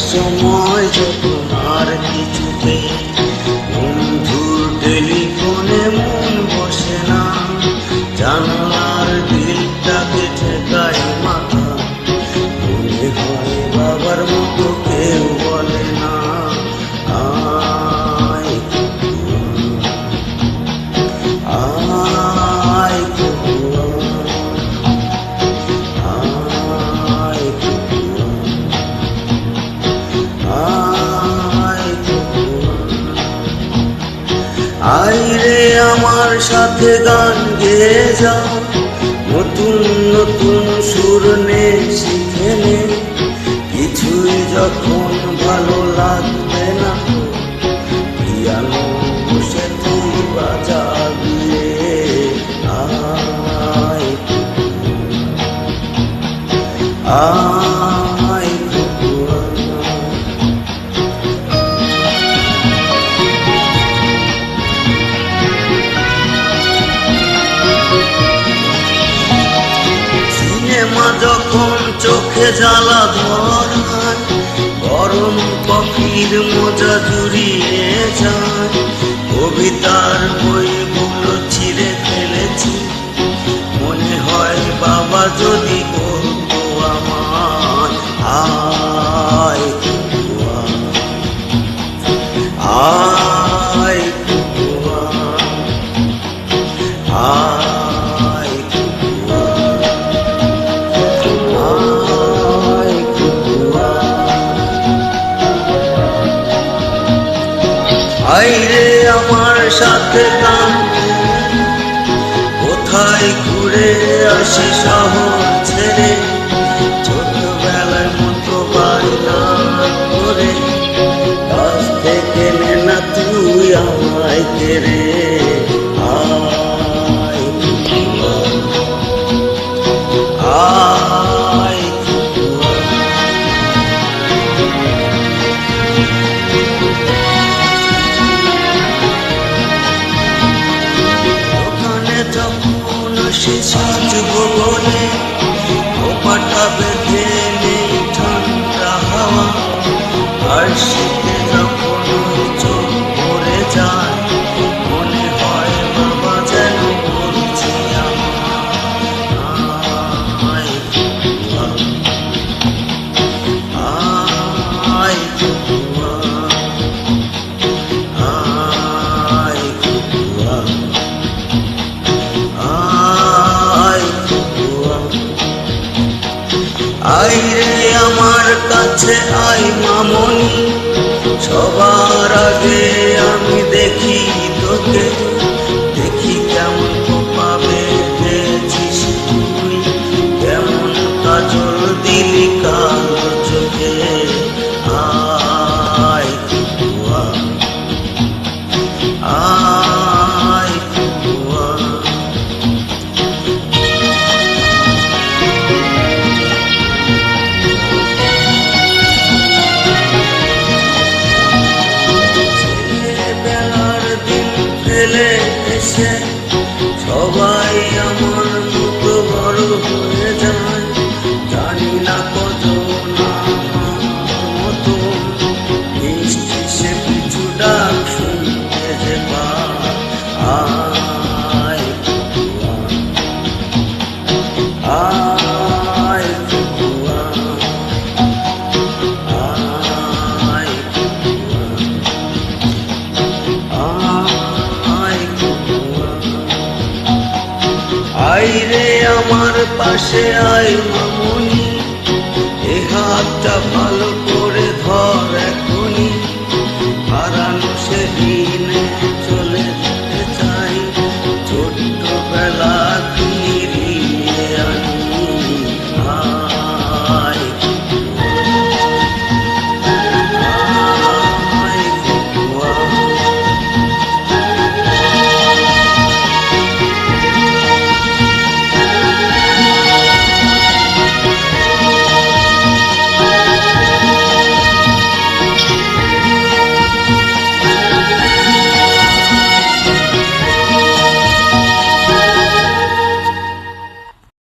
so much. আমার সাথে গান গেয়ে যা নতুন নতুন সুর নে, শিখে নে। কিছুই যখন ভালো লাগবে না, পিয়ানো বসে তুই বাজাবি আয়। আয় জ্বালা ধরায় গরম কফির মোজা জুড়িয়ে যায়। কবিতার বইগুলো ছিঁড়ে ফেলেছি। মনে হয় বাবা আইরে আমার সাথে গান কোথায় ঘুরে আসি শহর ছেড়ে? ছোটবেলার মতো বাড়ি না করে কাছ থেকে না তুই আমায় কেড়ে। আসে সাজব বলে কাছে আই মামনি। সবার আগে আমি দেখি তোকে। দেখি কেমন কোপা বেঁধেছিস তুই। কেমন কাজল দিলি কালো চোখে। আয় আয় সবাই আমার মতো বড় হয়ে যায়। আইরে আমার পাশে আয় মামনি এ হাতটা ভালো